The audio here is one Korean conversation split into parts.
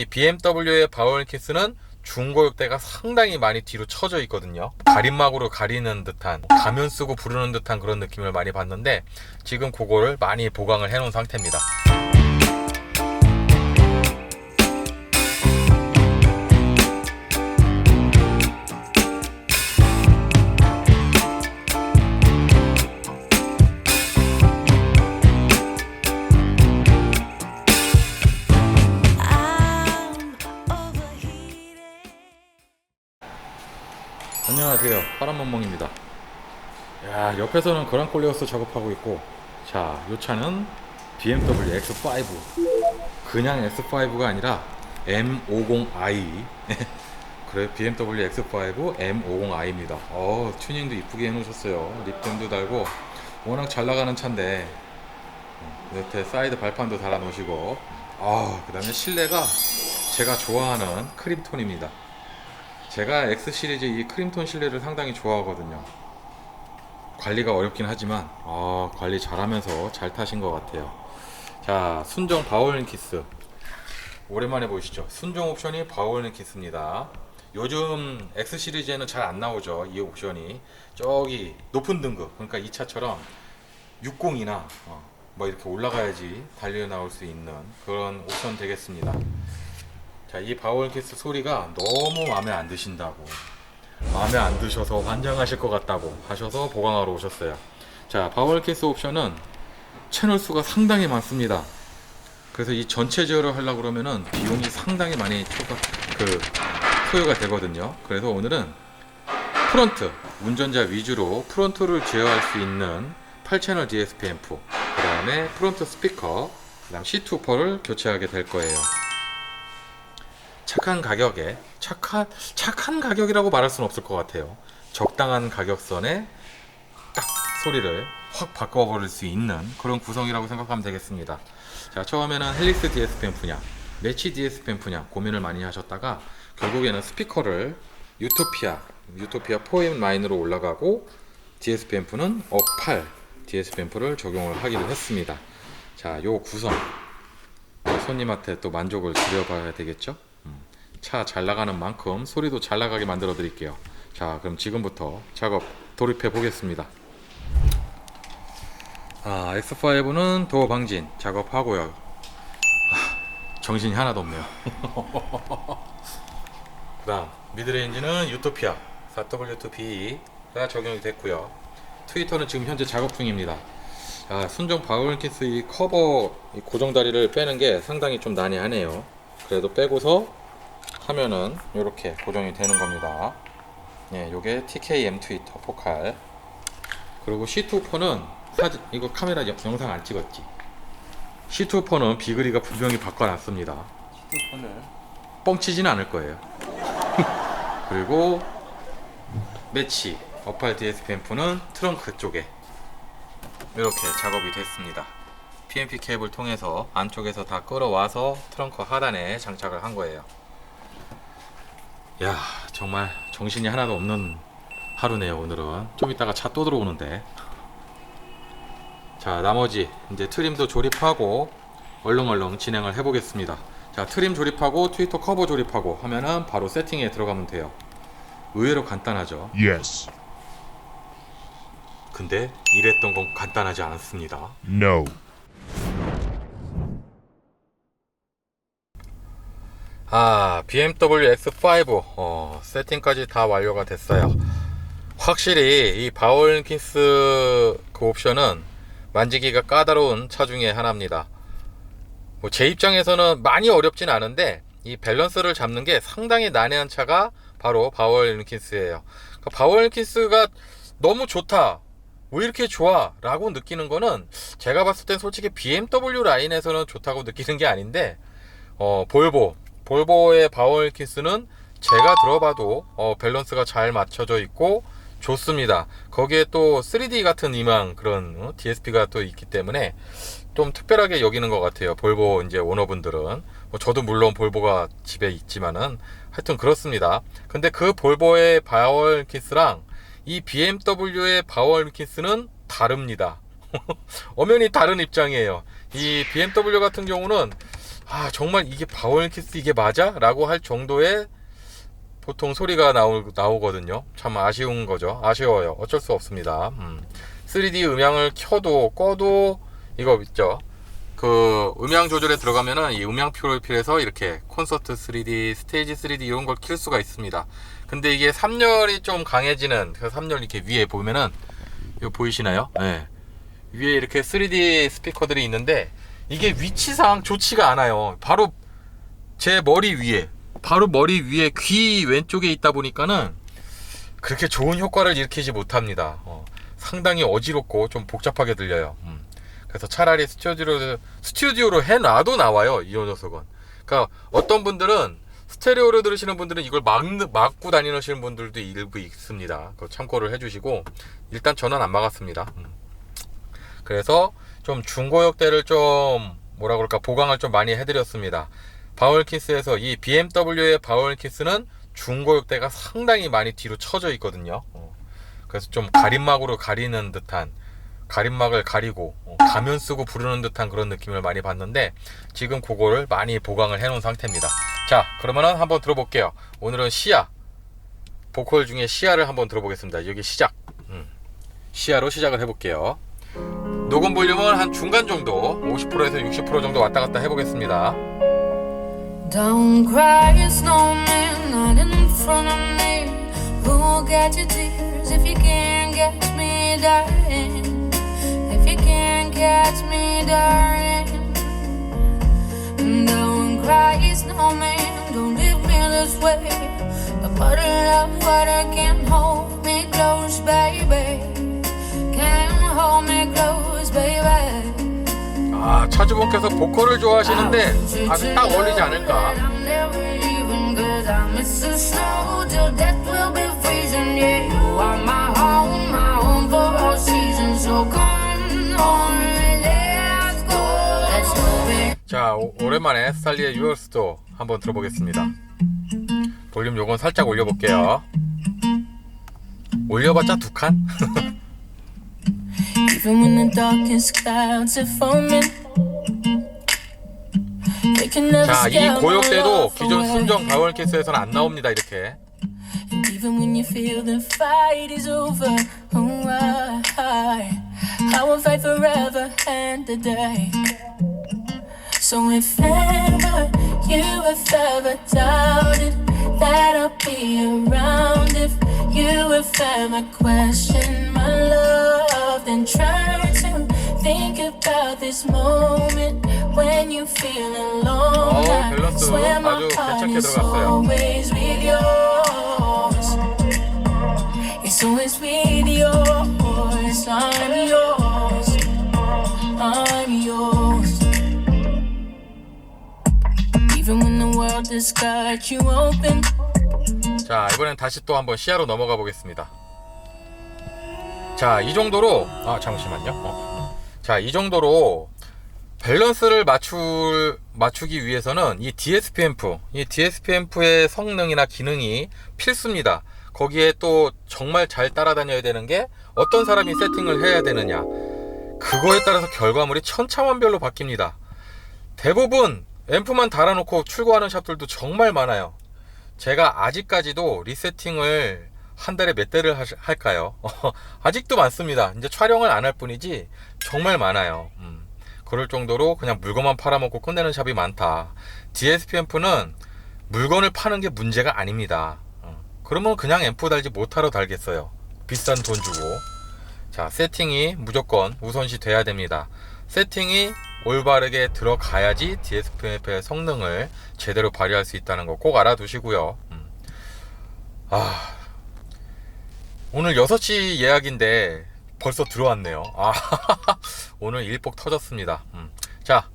이 BMW의 바울키스는 중고역대가 상당히 많이 뒤로 처져 있거든요. 가림막으로 가리는 듯한 가면 쓰고 부르는 듯한 그런 느낌을 많이 받는데 지금 그거를 많이 보강을 해놓은 상태입니다. 안녕하세요. 파란멍멍입니다. 야, 옆에서는 그랑콜리어스 작업하고 있고, 자, 요 차는 BMW X5. 그냥 X5가 아니라 M50i. 그래, BMW X5 M50i입니다. 어, 튜닝도 이쁘게 해놓으셨어요. 립댐도 달고, 워낙 잘 나가는 차인데, 어, 옆에 사이드 발판도 달아놓으시고, 아, 그 다음에 실내가 제가 좋아하는 크림톤입니다. 제가 X 시리즈 이 크림톤 실내를 상당히 좋아하거든요. 관리가 어렵긴 하지만 아, 관리 잘하면서 잘 타신 것 같아요. 자, 순정 바울린 키스 오랜만에 보시죠. 순정 옵션이 바울린 키스입니다. 요즘 X 시리즈에는 잘 안 나오죠. 이 옵션이 저기 높은 등급 그러니까 이 차처럼 60이나 뭐 이렇게 올라가야지 달려 나올 수 있는 그런 옵션 되겠습니다. 자, 이 바울키스 소리가 너무 마음에 안 드신다고. 마음에 안 드셔서 환장하실 것 같다고 하셔서 보강하러 오셨어요. 자, 바울키스 옵션은 채널 수가 상당히 많습니다. 그래서 이 전체 제어를 하려고 그러면은 비용이 상당히 많이 초과, 그, 소요가 되거든요. 그래서 오늘은 프론트, 운전자 위주로 프론트를 제어할 수 있는 8채널 DSP 앰프, 그 다음에 프론트 스피커, 그 다음 C2퍼를 교체하게 될 거예요. 착한 가격에 착한 착한 가격이라고 말할 수는 없을 것 같아요. 적당한 가격선에 딱 소리를 확 바꿔버릴 수 있는 그런 구성이라고 생각하면 되겠습니다. 자 처음에는 헬릭스 DSP 앰프냐, 매치 DSP 앰프냐 고민을 많이 하셨다가 결국에는 스피커를 유토피아 유토피아 4M9으로 올라가고 DSP 앰프는 업8 DSP 앰프를 적용을 하기로 했습니다. 자, 요 구성 손님한테 또 만족을 드려봐야 되겠죠? 음, 차잘 나가는 만큼 소리도 잘 나가게 만들어 드릴게요. 자, 그럼 지금부터 작업 돌입해 보겠습니다. 아, X5는 도어 방진 작업하고요. 아, 정신이 하나도 없네요. 그 다음 미드레인지는 유토피아 4W2B가 적용이 됐고요. 트위터는 지금 현재 작업 중입니다. 아, 순정 바울키스 이 커버 이 고정 다리를 빼는 게 상당히 좀 난해하네요. 그래도 빼고서 하면은 이렇게 고정이 되는 겁니다. 예, 요게 TKM 트위터 포칼. 그리고 C2포는 사진 이거 카메라 영- 영상 안 찍었지. C2포는 비그리가 분명히 바꿔놨습니다. 휴대폰을 뻥치지는 않을 거예요. 그리고 매치 어팔 DSP 앰프는 트렁크 쪽에 이렇게 작업이 됐습니다. PMP 케이블 통해서 안쪽에서 다 끌어와서 트렁크 하단에 장착을 한 거예요. 야 정말 정신이 하나도 없는 하루네요 오늘은. 좀 이따가 차 또 들어오는데. 자 나머지 이제 트림도 조립하고 얼렁얼렁 진행을 해보겠습니다. 자 트림 조립하고 트위터 커버 조립하고 하면은 바로 세팅에 들어가면 돼요. 의외로 간단하죠? Yes. 근데 이랬던 건 간단하지 않았습니다. No. 아, BMW X5 어, 세팅까지 다 완료가 됐어요. 확실히 이 바울키스 그 옵션은 만지기가 까다로운 차 중에 하나입니다. 뭐 제 입장에서는 많이 어렵진 않은데 이 밸런스를 잡는 게 상당히 난해한 차가 바로 바울키스예요. 그러니까 바울키스가 너무 좋다. 왜 이렇게 좋아? 라고 느끼는 거는 제가 봤을 땐 솔직히 BMW 라인에서는 좋다고 느끼는 게 아닌데 어, 볼보 볼보의 바울 키스는 제가 들어봐도 어, 밸런스가 잘 맞춰져 있고 좋습니다. 거기에 또 3D 같은 이망 그런 어, DSP가 또 있기 때문에 좀 특별하게 여기는 것 같아요. 볼보 이제 오너분들은 뭐 저도 물론 볼보가 집에 있지만은 하여튼 그렇습니다. 근데 그 볼보의 바울키스랑 이 BMW의 바울키스는 다릅니다. 엄연히 다른 입장이에요. 이 BMW 같은 경우는 아 정말 이게 바울키스 이게 맞아? 라고 할 정도의 보통 소리가 나오, 나오거든요 참 아쉬운 거죠 아쉬워요 어쩔 수 없습니다 음. 3D 음향을 켜도 꺼도 이거 있죠 그 음향 조절에 들어가면은 이 음향 프로필에서 이렇게 콘서트 3D, 스테이지 3D 이런 걸 킬 수가 있습니다. 근데 이게 3열이 좀 강해지는 그 3열 이렇게 위에 보면은 이거 보이시나요? 네. 위에 이렇게 3D 스피커들이 있는데 이게 위치상 좋지가 않아요. 바로 제 머리 위에, 바로 머리 위에 귀 왼쪽에 있다 보니까는 그렇게 좋은 효과를 일으키지 못합니다. 어, 상당히 어지럽고 좀 복잡하게 들려요. 음. 그래서 차라리 스튜디오로 스튜디오로 해놔도 나와요 이 녀석은. 그러니까 어떤 분들은 스테레오로 들으시는 분들은 이걸 막, 막고 다니시는 분들도 일부 있습니다. 그 참고를 해주시고 일단 저는 안 막았습니다. 음. 그래서 좀 중고역대를 좀 뭐라 그럴까 보강을 좀 많이 해드렸습니다. 바울키스에서 이 BMW의 바울키스는 중고역대가 상당히 많이 뒤로 쳐져 있거든요. 어. 그래서 좀 가림막으로 가리는 듯한 가림막을 가리고 어, 가면 쓰고 부르는 듯한 그런 느낌을 많이 받는데 지금 그거를 많이 보강을 해 놓은 상태입니다. 자 그러면은 한번 들어볼게요. 오늘은 시야 보컬 중에 시야를 한번 들어보겠습니다. 여기 시작 음, 시야로 시작을 해볼게요. 녹음 볼륨은 한 중간 정도 50%에서 60% 정도 왔다 갔다 해보겠습니다. Don't cry, snowman, not in front of me. Who'll get your tears if you can't catch me, darling? If you can't catch me, darling. Don't cry, snowman, don't leave me this way. A bottle of water can't hold me close, baby. 차주분께서 보컬을 좋아하시는데 아주 딱 어울리지 않을까? 자 오, 오랜만에 스탈리의 유얼스도 한번 들어보겠습니다 볼륨 요건 살짝 올려볼게요 올려봤자 두 칸? Even when the darkest clouds are forming. They can never 자 이 scare my 고역대도 love 기존 away. 순정 바울캐스에서는 안 나옵니다 이렇게 And even when you feel the fight is over, oh, I, I will fight forever and a day. So if ever you have ever doubted that I'll be around, if you have ever questioned my love, Then try to think about this moment when you feel alone. 어, I 밸런스 swear my 아주 heart 괜찮게 is 들어갔어요. always with yours. It's always with yours. I'm yours. I'm yours. Even when the world has cut you open. 자 이번엔 다시 또 한번 시야로 넘어가 보겠습니다 자 이 정도로 아 잠시만요. 어. 자 이 정도로 밸런스를 맞출 맞추기 위해서는 이 DSP 앰프 이 DSP 앰프의 성능이나 기능이 필수입니다. 거기에 또 정말 잘 따라다녀야 되는 게 어떤 사람이 세팅을 해야 되느냐. 그거에 따라서 결과물이 천차만별로 바뀝니다. 대부분 앰프만 달아놓고 출고하는 샵들도 정말 많아요. 제가 아직까지도 리세팅을 한 달에 몇 대를 하- 할까요? 아직도 많습니다. 이제 촬영을 안 할 뿐이지 정말 많아요. 음, 그럴 정도로 그냥 물건만 팔아먹고 끝내는 샵이 많다. DSP 앰프는 물건을 파는 게 문제가 아닙니다. 어, 그러면 그냥 앰프 달지 못하러 달겠어요. 비싼 돈 주고. 자, 세팅이 무조건 우선시 돼야 됩니다. 세팅이 올바르게 들어가야지 DSP의 성능을 제대로 발휘할 수 있다는 거 꼭 알아두시고요. 음. 아, 오늘 6시 예약인데 벌써 들어왔네요. 아, 오늘 일복 터졌습니다. 음. 자,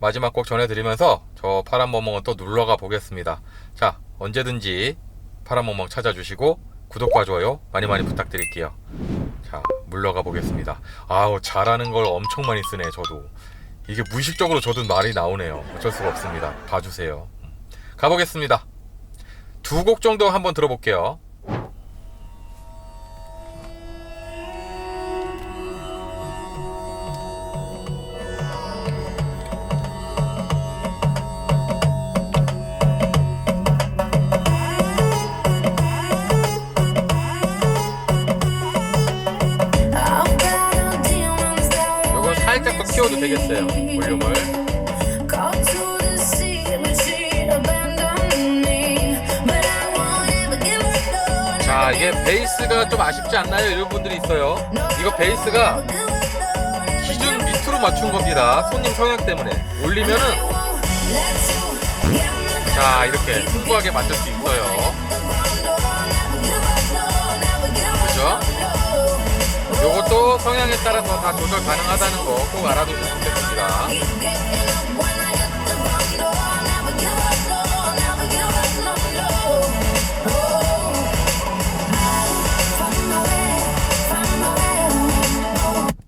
마지막 곡 전해드리면서 저 파란 멍멍은 또 눌러가 보겠습니다. 자, 언제든지 파란 멍멍 찾아주시고 구독과 좋아요 많이 많이 부탁드릴게요. 자, 물러가 보겠습니다. 아우, 잘하는 걸 엄청 많이 쓰네, 저도. 이게 무의식적으로 저도 말이 나오네요. 어쩔 수가 없습니다. 봐주세요. 음. 가보겠습니다. 두 곡 정도 한번 들어볼게요. Up, no, 자, 이게 베이스가 좀 아쉽지 않나요? 이런 분들이 있어요. 이거 베이스가 기준 밑으로 맞춘 겁니다. 손님 성향 때문에. 올리면은 자, 이렇게 풍부하게 만들 수 있어요. 그죠? 요것도 성향에 따라서 다 조절 가능하다는 거 꼭 알아두시면 좋겠습니다.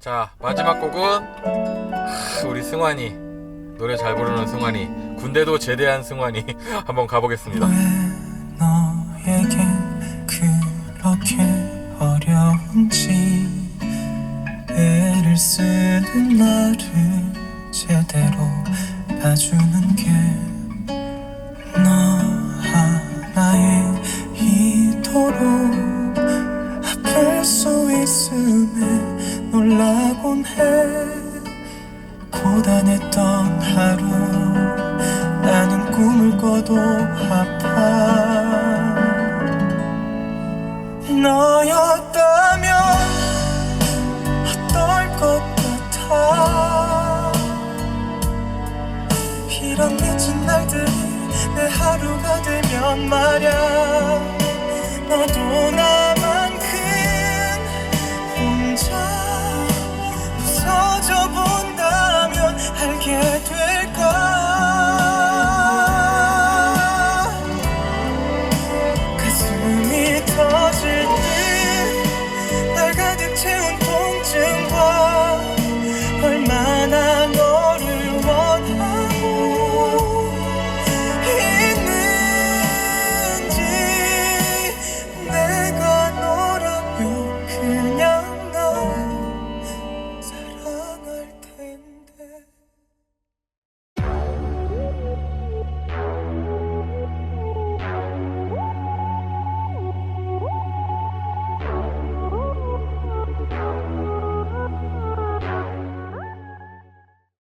자, 마지막 곡은 하, 우리 승환이 노래 잘 부르는 승환이 군대도 제대한 승환이 한번 가보겠습니다. 애를 쓰는 나를 제대로 봐주는 게 너 하나에 이토록 아플 수 있음에 놀라곤 해. 고단했던 하루 나는 꿈을 꿔도 아파. 너였 하루가 되면 말야 너도 나